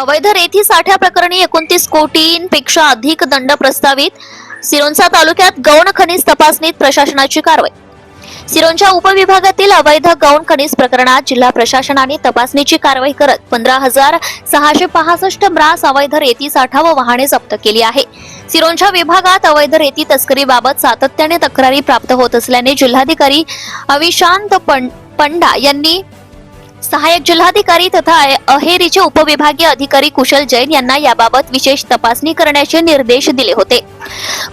अवैध रेती साठ्या प्रकरणी एकोणतीस कोटींपेक्षा अधिक दंड प्रस्तावित सिरोंचा तालुक्यात गौण खनिज तपासणीत प्रशासनाची कारवाई. सिरोंच्या उपविभागातील अवैध गौण खनिज प्रकरणात जिल्हा प्रशासनाने तपासणीची कारवाई करत पंधरा हजार सहाशे पासष्ट ब्रास अवैध रेती साठा व वाहने जप्त केली आहे. सिरोंच्या विभागात अवैध रेती तस्करीबाबत सातत्याने तक्रारी प्राप्त होत असल्याने जिल्हाधिकारी अविशांत पंडा यांनी सहाय्यक जिल्हाधिकारी तथा अहेरीचे उपविभागीय अधिकारी कुशल जैन यांना याबाबत विशेष तपासणी करण्याचे निर्देश दिले होते.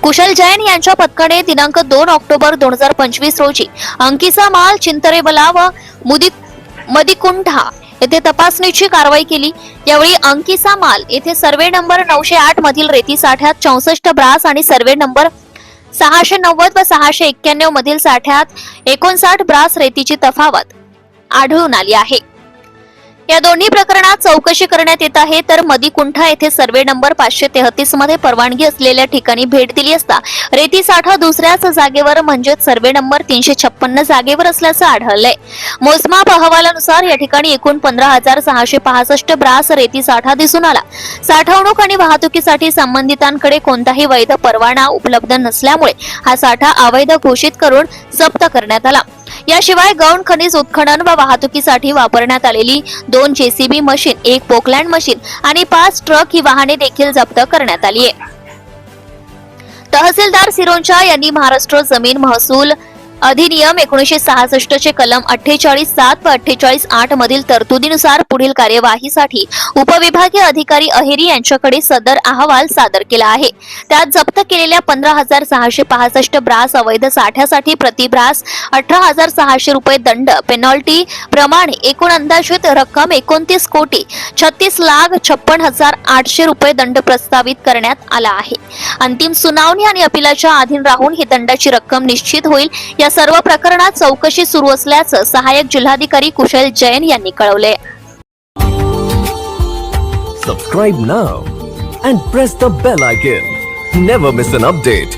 कुशल जैन यांच्या पथकाने दिनांक दोन ऑक्टोबर दोन हजार पंचवीस रोजी अंकिसा माल चिंतरेबला व मुदी मदिकुंठा येथे तपासणीची कारवाई केली. यावेळी अंकिसा माल येथे सर्वे नंबर नऊशे आठ मधील रेती साठ्यात चौसष्ट ब्रास आणि सर्वे नंबर सहाशे नव्वद व सहाशे एक्क्याण्णव मधील साठ्यात एकोणसाठ ब्रास रेतीची तफावत आढळून आली आहे. या दोन्ही प्रकरणात चौकशी करण्यात येत आहे तर मदिकुंठा येथे सर्वे नंबर पाचशे तेहतीसमध्ये परवानगी असलेल्या ठिकाणी भेट दिली असता रेती साठा दुसऱ्याच जागेवर म्हणजेच सर्वे नंबर तीनशे छप्पन्न जागेवर असल्याचं आढळलंय. मोजमाप अहवालानुसार या ठिकाणी एकूण पंधरा हजार सहाशे पासष्ट ब्रास रेती साठा दिसून आला. साठवणूक आणि वाहतुकीसाठी संबंधितांकडे कोणताही वैध परवाना उपलब्ध नसल्यामुळे हा साठा अवैध घोषित करून जप्त करण्यात आला. याशिवाय गौण खनिज उत्खनन व वाहतुकीसाठी वापरण्यात आलेली दोन जेसीबी मशीन एक पोकलँड मशीन आणि पाच ट्रक ही वाहने देखील जप्त करण्यात आली आहे. तहसीलदार सिरोंचा यांनी महाराष्ट्र जमीन महसूल अधिनियम एकोणीशे सहासष्ट चे कलम अठ्ठेचाळीस सात व अठ्ठेचाळीस आठ मधील तरतुदीनुसार पुढील कार्यवाहीसाठी उपविभागीय अधिकारी अहेरी यांच्याकडे सदर अहवाल सादर केला आहे. त्यात जप्त केलेल्या पंधरा हजार सहाशे पासष्ट ब्रास अवैध साठ्यासाठी प्रतिब्रास अठरा हजार सहाशे रुपये दंड पेनॉल्टी प्रमाणे एकूण अंदाजित रक्कम एकोणतीस कोटी छत्तीस लाख छप्पन हजार आठशे रुपये दंड प्रस्तावित करण्यात आला आहे. अंतिम सुनावणी आणि अपिलाच्या अधीन राहून ही दंडाची रक्कम निश्चित होईल या या सर्व प्रकरणात चौकशी सुरू असल्याचं सहायक जिल्हाधिकारी कुशल जैन यांनी कळवले. Subscribe now and press the bell icon never miss an update